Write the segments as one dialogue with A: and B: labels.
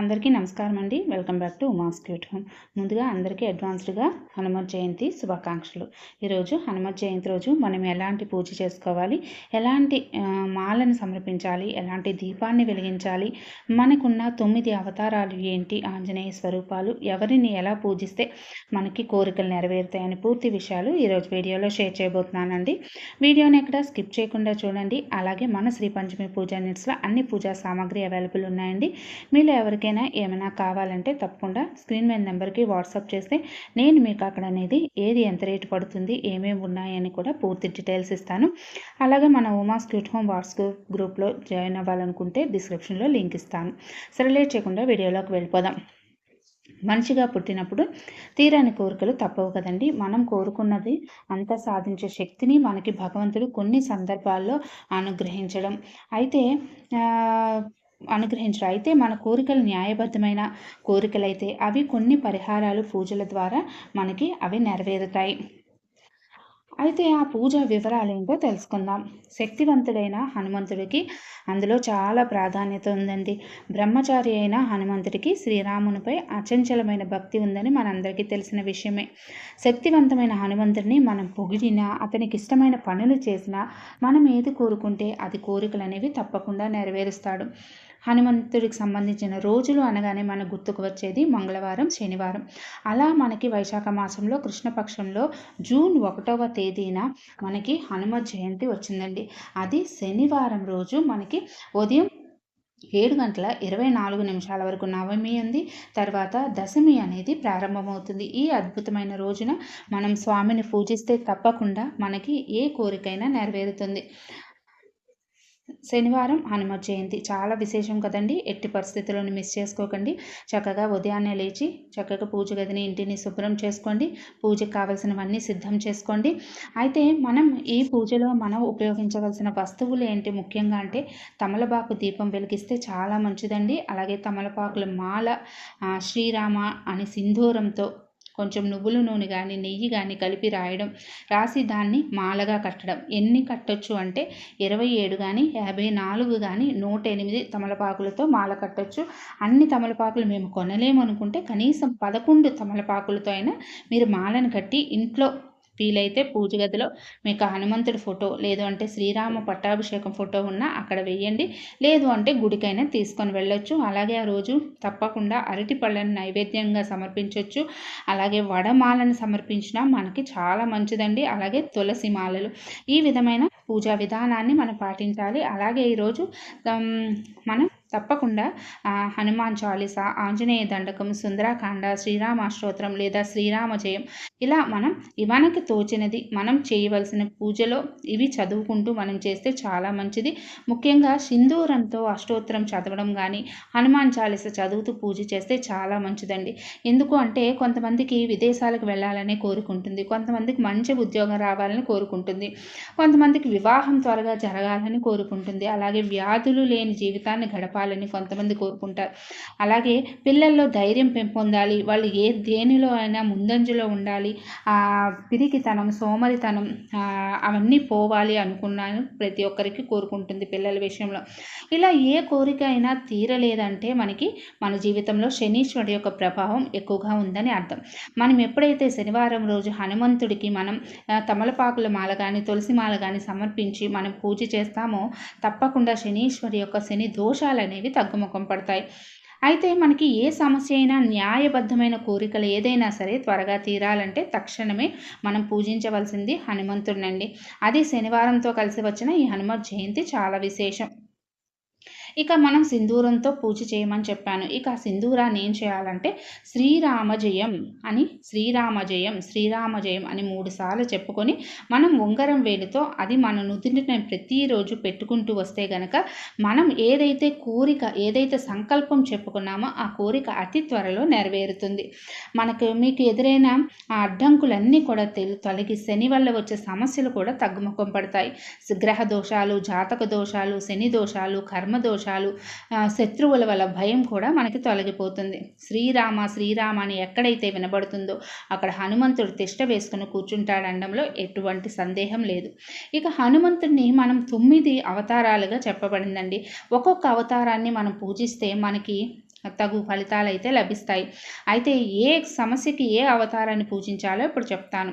A: అందరికీ నమస్కారం అండి. Welcome back to Uma's cute home. ముందుగా అందరికీ అడ్వాన్స్డ్గా హనుమత్ జయంతి శుభాకాంక్షలు. ఈరోజు హనుమత్ జయంతి రోజు మనం ఎలాంటి పూజ చేసుకోవాలి? ఎలాంటి మాలను సమర్పించాలి? ఎలాంటి దీపాన్ని వెలిగించాలి? మనకున్న తొమ్మిది అవతారాలు ఏంటి? ఆంజనేయ స్వరూపాలు ఎవరిని ఎలా పూజిస్తే మనకి కోరికలు నెరవేరుతాయని పూర్తి విషయాలు ఈరోజు వీడియోలో షేర్ చేయబోతున్నానండి. వీడియోని ఎక్కడ స్కిప్ చేయకుండా చూడండి. అలాగే మన శ్రీ పంచమి పూజా నిట్స్లో అన్ని పూజా సామాగ్రి అవైలబుల్ ఉన్నాయండి. మీలో ఎవరికైనా ఏమైనా కావాలంటే తప్పకుండా స్క్రీన్ మీద నెంబర్కి వాట్సాప్ చేస్తే నేను మీకు అక్కడ అనేది ఏది ఎంత రేటు పడుతుంది ఏమేమి ఉన్నాయని కూడా పూర్తి డీటెయిల్స్ ఇస్తాను. అలాగే మన ఉమాస్ క్యూట్ హోమ్ వాట్సాప్ గ్రూప్లో జాయిన్ అవ్వాలనుకుంటే డిస్క్రిప్షన్లో లింక్ ఇస్తాను. సరే లేట్ చేయకుండా వీడియోలోకి వెళ్ళిపోదాం. మనిషిగా పుట్టినప్పుడు తీరని కోరికలు తప్పవు కదండి. మనం కోరుకున్నది అంతా సాధించే శక్తిని మనకి భగవంతుడు కొన్ని సందర్భాల్లో అనుగ్రహించడం. అయితే ఆ, అనుగ్రహించడం అయితే మన కోరికలు న్యాయబద్ధమైన కోరికలైతే అవి కొన్ని పరిహారాలు పూజల ద్వారా మనకి అవి నెరవేరుతాయి. అయితే ఆ పూజ వివరాలు ఏంటో తెలుసుకుందాం. శక్తివంతుడైన హనుమంతుడికి అందులో చాలా ప్రాధాన్యత ఉందండి. బ్రహ్మచారి అయిన హనుమంతుడికి శ్రీరామునిపై అచంచలమైన భక్తి ఉందని మనందరికీ తెలిసిన విషయమే. శక్తివంతమైన హనుమంతుడిని మనం పొగిడినా అతనికి ఇష్టమైన పనులు చేసినా మనం ఏది కోరుకుంటే అది కోరికలు అనేవి తప్పకుండా నెరవేరుస్తాడు. హనుమంతుడికి సంబంధించిన రోజులు అనగానే మనకు గుర్తుకు వచ్చేది మంగళవారం శనివారం. అలా మనకి వైశాఖ మాసంలో కృష్ణపక్షంలో జూన్ ఒకటవ తేదీన మనకి హనుమ జయంతి వచ్చిందండి. అది శనివారం రోజు మనకి ఉదయం ఏడు గంటల ఇరవై నాలుగు నిమిషాల వరకు నవమి ఉంది తర్వాత దశమి అనేది ప్రారంభమవుతుంది. ఈ అద్భుతమైన రోజున మనం స్వామిని పూజిస్తే తప్పకుండా మనకి ఏ కోరికైనా నెరవేరుతుంది. శనివారం హనుమ జయంతి. చాలా విశేషం కదండి. ఎట్టి పరిస్థితులను మిస్ చేసుకోకండి. చక్కగా ఉదయాన్నే లేచి చక్కగా పూజ గదిని ఇంటిని శుభ్రం చేసుకోండి. పూజకు కావలసినవన్నీ సిద్ధం చేసుకోండి. అయితే మనం ఈ పూజలో మనం ఉపయోగించవలసిన వస్తువులు ఏంటి? ముఖ్యంగా అంటే తమలపాకు దీపం వెలిగిస్తే చాలా మంచిదండి. అలాగే తమలపాకుల మాల శ్రీరామ అని సింధూరంతో కొంచెం నువ్వుల నూనె కానీ నెయ్యి కానీ కలిపి రాయడం రాసి దాన్ని మాలగా కట్టడం. ఎన్ని కట్టొచ్చు అంటే ఇరవై ఏడు కానీ యాభై నాలుగు కానీ నూట ఎనిమిది తమలపాకులతో మాల కట్టొచ్చు. అన్ని తమలపాకులు మేము కొనలేము అనుకుంటే కనీసం పదకొండు తమలపాకులతో అయినా మీరు మాలను కట్టి ఇంట్లో వీలైతే పూజ గదిలో మీకు హనుమంతుడి ఫోటో లేదు అంటే శ్రీరామ పట్టాభిషేకం ఫోటో ఉన్నా అక్కడ వేయండి. లేదు అంటే గుడికైనా తీసుకొని వెళ్ళొచ్చు. అలాగే ఆ రోజు తప్పకుండా అరటి పళ్ళను నైవేద్యంగా సమర్పించవచ్చు అలాగే వడమాలను సమర్పించినా మనకి చాలా మంచిదండి. అలాగే తులసి మాలలు. ఈ విధమైన పూజా విధానాన్ని మనం పాటించాలి. అలాగే ఈరోజు మనం తప్పకుండా. హనుమాన్ చాలీస ఆంజనేయ దండకం సుందరాకాండ శ్రీరామ అష్టోత్తరం లేదా శ్రీరామ జయం. ఇలా మనం ఇవానికి మనకి తోచినది మనం చేయవలసిన పూజలో ఇవి చదువుకుంటూ మనం చేస్తే చాలా మంచిది. ముఖ్యంగా సింధూరంతో అష్టోత్తరం చదవడం కానీ హనుమాన్ చాలీస చదువుతూ పూజ చేస్తే చాలా మంచిదండి. ఎందుకు అంటే కొంతమందికి విదేశాలకు వెళ్ళాలనే కోరుకుంటుంది కొంతమందికి మంచి ఉద్యోగం రావాలని కోరుకుంటుంది కొంతమందికి వివాహం త్వరగా జరగాలని కోరుకుంటుంది. అలాగే వ్యాధులు లేని జీవితాన్ని గడపాలని కొంతమంది కోరుకుంటారు. అలాగే పిల్లల్లో ధైర్యం పెంపొందాలి వాళ్ళు ఏ దేనిలో అయినా ముందంజలో ఉండాలి. ఆ పిరికితనం సోమరితనం అవన్నీ పోవాలి అనుకున్నాను ప్రతి ఒక్కరికి కోరుకుంటుంది పిల్లల విషయంలో. ఇలా ఏ కోరిక అయినా తీరలేదంటే మనకి మన జీవితంలో శనీశ్వరుడు యొక్క ప్రభావం ఎక్కువగా ఉందని అర్థం. మనం ఎప్పుడైతే శనివారం రోజు హనుమంతుడికి మనం తమలపాకుల మాల కానీ తులసి మాల కానీ సమర్పించి మనం పూజ చేస్తామో తప్పకుండా శనీశ్వరి యొక్క శని దోషాలని అనేవి తగ్గుముఖం పడతాయి. అయితే మనకి ఏ సమస్య అయినా న్యాయబద్ధమైన కోరికలు ఏదైనా సరే త్వరగా తీరాలంటే తక్షణమే మనం పూజించవలసింది హనుమంతుడినండి. అది శనివారంతో కలిసి వచ్చిన ఈ హనుమ జయంతి చాలా విశేషం. ఇక మనం సింధూరంతో పూజ చేయమని చెప్పాను. ఇక ఆ సింధూరాన్ని ఏం చేయాలంటే శ్రీరామజయం అని శ్రీరామజయం శ్రీరామజయం అని మూడు సార్లు చెప్పుకొని మనం ఉంగరం వేలితో అది మన నుదుటిని ప్రతిరోజు పెట్టుకుంటూ వస్తే గనక మనం ఏదైతే కోరిక ఏదైతే సంకల్పం చెప్పుకున్నామో ఆ కోరిక అతి త్వరలో నెరవేరుతుంది. మనకు మీకు ఎదురైన ఆ అడ్డంకులన్నీ కూడా తెలి తొలగి శని వల్ల వచ్చే సమస్యలు కూడా తగ్గుముఖం పడతాయి. గ్రహ దోషాలు జాతక దోషాలు శని దోషాలు కర్మ దోషాలు చాలు శత్రువుల వల్ల భయం కూడా మనకి తొలగిపోతుంది. శ్రీరామ శ్రీరామ అని ఎక్కడైతే వినబడుతుందో అక్కడ హనుమంతుడు తిష్ట వేసుకుని కూర్చుంటాడనడంలో ఎటువంటి సందేహం లేదు. ఇక హనుమంతుడిని మనం తొమ్మిది అవతారాలుగా చెప్పబడిందండి. ఒక్కొక్క అవతారాన్ని మనం పూజిస్తే మనకి తగు ఫలితాలు అయితే లభిస్తాయి. అయితే ఏ సమస్యకి ఏ అవతారాన్ని పూజించాలో ఇప్పుడు చెప్తాను.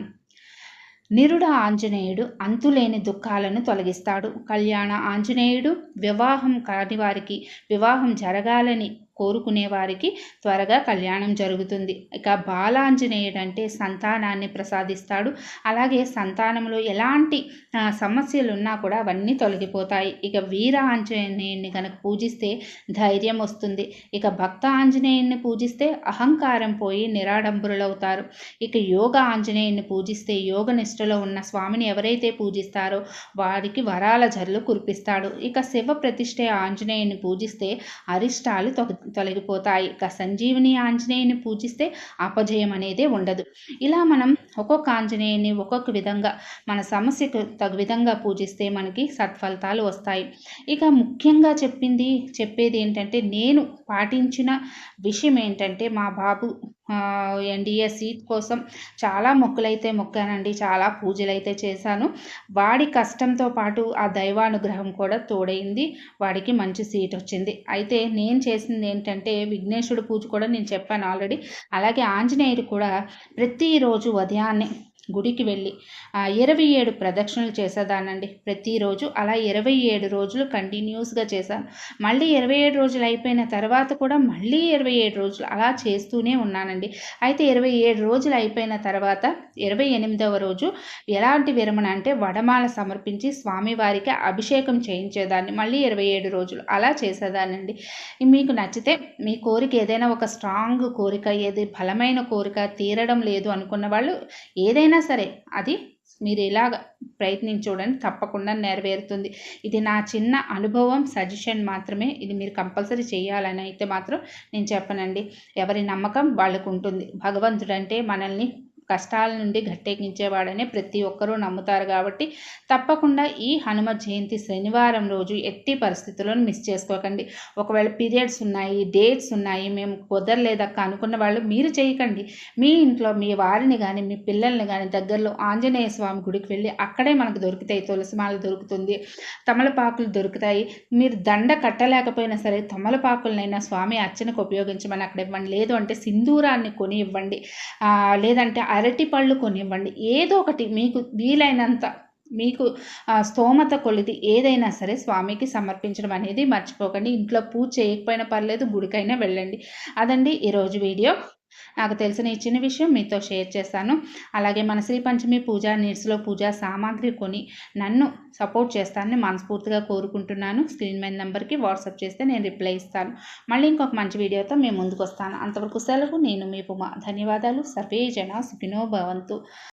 A: నిరుడ ఆంజనేయుడు అంతులేని దుఃఖాలను తొలగిస్తాడు. కళ్యాణ ఆంజనేయుడు వివాహం కాని వారికి వివాహం జరగాలని కోరుకునే వారికి త్వరగా కళ్యాణం జరుగుతుంది. ఇక బాలాంజనేయుడు అంటే సంతానాన్ని ప్రసాదిస్తాడు. అలాగే సంతానంలో ఎలాంటి సమస్యలు ఉన్నా కూడా అవన్నీ తొలగిపోతాయి. ఇక వీర ఆంజనేయుడిని కనుక పూజిస్తే ధైర్యం వస్తుంది. ఇక భక్త ఆంజనేయుడిని పూజిస్తే అహంకారం పోయి నిరాడంబరులవుతారు. ఇక యోగ ఆంజనేయుని పూజిస్తే యోగ నిష్ఠలో ఉన్న స్వామిని ఎవరైతే పూజిస్తారో వారికి వరాల జల్లు కురిపిస్తాడు. ఇక శివ ప్రతిష్ఠ ఆంజనేయుని పూజిస్తే అరిష్టాలు తొలగిపోతాయి. ఇక సంజీవిని ఆంజనేయుని పూజిస్తే అపజయం అనేది ఉండదు. ఇలా మనం ఒక్కొక్క ఆంజనేయుని ఒక్కొక్క విధంగా మన సమస్యకు తగు విధంగా పూజిస్తే మనకి సత్ఫలితాలు వస్తాయి. ఇక ముఖ్యంగా చెప్పింది చెప్పేది ఏంటంటే నేను పాటించిన విషయం ఏంటంటే మా బాబు ఎన్డీఏ సీట్ కోసం చాలా మొక్కులైతే మొక్కానండి చాలా పూజలు అయితే చేశాను. వాడి కష్టంతో పాటు ఆ దైవానుగ్రహం కూడా తోడైంది వాడికి మంచి సీట్ వచ్చింది. అయితే నేను చేసింది ఏంటంటే విఘ్నేశ్వరుడు పూజ కూడా నేను చెప్పాను ఆల్రెడీ. అలాగే ఆంజనేయుడు కూడా ప్రతిరోజు ఉదయాన్నే గుడికి వెళ్ళి. ఇరవై ఏడు ప్రదక్షిణలు చేసేదానండి. ప్రతిరోజు అలా ఇరవై ఏడు రోజులు కంటిన్యూస్గా చేశాను. మళ్ళీ ఇరవై ఏడు రోజులు అయిపోయిన తర్వాత కూడా మళ్ళీ ఇరవై ఏడు రోజులు అలా చేస్తూనే ఉన్నానండి. అయితే ఇరవై ఏడు రోజులు అయిపోయిన తర్వాత ఇరవై ఎనిమిదవ రోజు ఎలాంటి విరమణ అంటే వడమాల సమర్పించి స్వామివారికి అభిషేకం చేయించేదాన్ని. మళ్ళీ ఇరవై ఏడు రోజులు అలా చేసేదానండి. మీకు నచ్చితే మీ కోరిక ఏదైనా ఒక స్ట్రాంగ్ కోరిక ఏది బలమైన కోరిక తీరడం లేదు అనుకున్న వాళ్ళు ఏదైనా సరే అది మీరు ఇలాగ ప్రయత్నించి చూడండి తప్పకుండా నెరవేరుతుంది. ఇది నా చిన్న అనుభవం సజెషన్ మాత్రమే. ఇది మీరు కంపల్సరీ చేయాలని అయితే మాత్రం నేను చెప్పనండి. ఎవరి నమ్మకం వాళ్ళకు ఉంటుంది భగవంతుడంటే మనల్ని కష్టాల నుండి గట్టెక్కించేవాడనే ప్రతి ఒక్కరూ నమ్ముతారు కాబట్టి తప్పకుండా ఈ హనుమ జయంతి శనివారం రోజు ఎట్టి పరిస్థితులను మిస్ చేసుకోకండి. ఒకవేళ పీరియడ్స్ ఉన్నాయి డేట్స్ ఉన్నాయి మేము కుదరలేదక్క అనుకున్న వాళ్ళు మీరు చేయకండి. మీ ఇంట్లో మీ వారిని కానీ మీ పిల్లల్ని కానీ దగ్గరలో ఆంజనేయ స్వామి గుడికి వెళ్ళి అక్కడే మనకు దొరుకుతాయి. తులసిమాలు దొరుకుతుంది తమలపాకులు దొరుకుతాయి. మీరు దండ కట్టలేకపోయినా సరే తమలపాకులనైనా స్వామి అర్చనకు ఉపయోగించమని అక్కడ ఇవ్వండి. లేదు అంటే సింధూరాన్ని కొని ఇవ్వండి. లేదంటే అరటి పళ్ళు కొనివ్వండి. ఏదో ఒకటి మీకు వీలైనంత మీకు స్తోమత కొలిది ఏదైనా సరే స్వామికి సమర్పించడం అనేది మర్చిపోకండి. ఇంట్లో పూజ చేయకపోయినా పర్లేదు గుడికైనా వెళ్ళండి. అదండి ఈరోజు వీడియో. నాకు తెలిసిన ఈ చిన్న విషయం మీతో షేర్ చేస్తాను అలాగే మన శ్రీ పంచమి పూజ నీడ్స్లో పూజా సామాగ్రి కొని నన్ను సపోర్ట్ చేస్తానని మనస్ఫూర్తిగా కోరుకుంటున్నాను. స్క్రీన్ మీద నెంబర్కి వాట్సాప్ చేస్తే నేను రిప్లై ఇస్తాను. మళ్ళీ ఇంకొక మంచి వీడియోతో మేము ముందుకు వస్తాను అంతవరకు సెలవు నేను మీ పుమా ధన్యవాదాలు. సర్వే జన సుఖినో భవంతు.